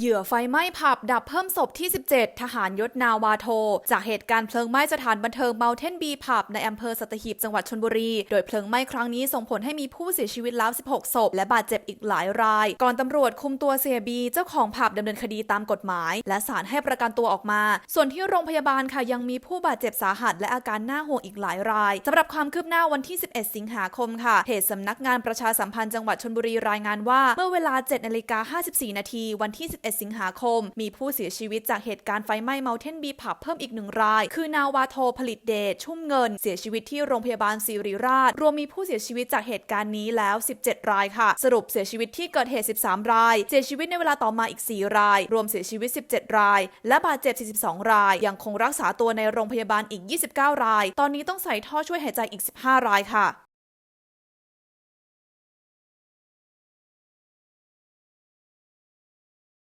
เหยื่อไฟไหม้ผับดับเพิ่มศพที่ 17 ทหารยศนาวาโท จากเหตุการณ์เพลิงไหม้สถานบันเทิงเมาเทนบีผับในอำเภอสัตหีบจังหวัดชนบุรี โดยเพลิงไหม้ครั้งนี้ส่งผลให้มีผู้เสียชีวิตแล้ว 16 ศพ และบาดเจ็บอีกหลายราย ก่อนตำรวจคุมตัวเสียบี เจ้าของผับดำเนินคดีตามกฎหมาย และศาลให้ประกันตัวออกมา ส่วนที่โรงพยาบาลค่ะยังมีผู้บาดเจ็บสาหัส และอาการน่าห่วงอีกหลายรายสำหรับความคืบหน้าวันที่ 11 สิงหาคมค่ะเพจสำนักงานประชาสัมพันธ์จังหวัดชนบุรีรายงานว่าเมื่อเวลา7นาฬิกา54นาทีวันที่11สิงหาคม มีผู้เสียชีวิตจากเหตุการณ์ไฟไหม้เมาเทนบีผับเพิ่มอีกหนึ่งราย คือนาวาโทผลิตเดชชุ่มเงิน เสียชีวิตที่โรงพยาบาลศิริราช รวมมีผู้เสียชีวิตจากเหตุการณ์นี้แล้ว 17 รายค่ะ สรุปเสียชีวิตที่เกิดเหตุ 13 ราย เสียชีวิตในเวลาต่อมาอีก 4 ราย รวมเสียชีวิต 17 ราย และบาดเจ็บ 42 ราย ยังคงรักษาตัวในโรงพยาบาลอีก 29 ราย ตอนนี้ต้องใส่ท่อช่วยหายใจอีก 15 รายค่ะ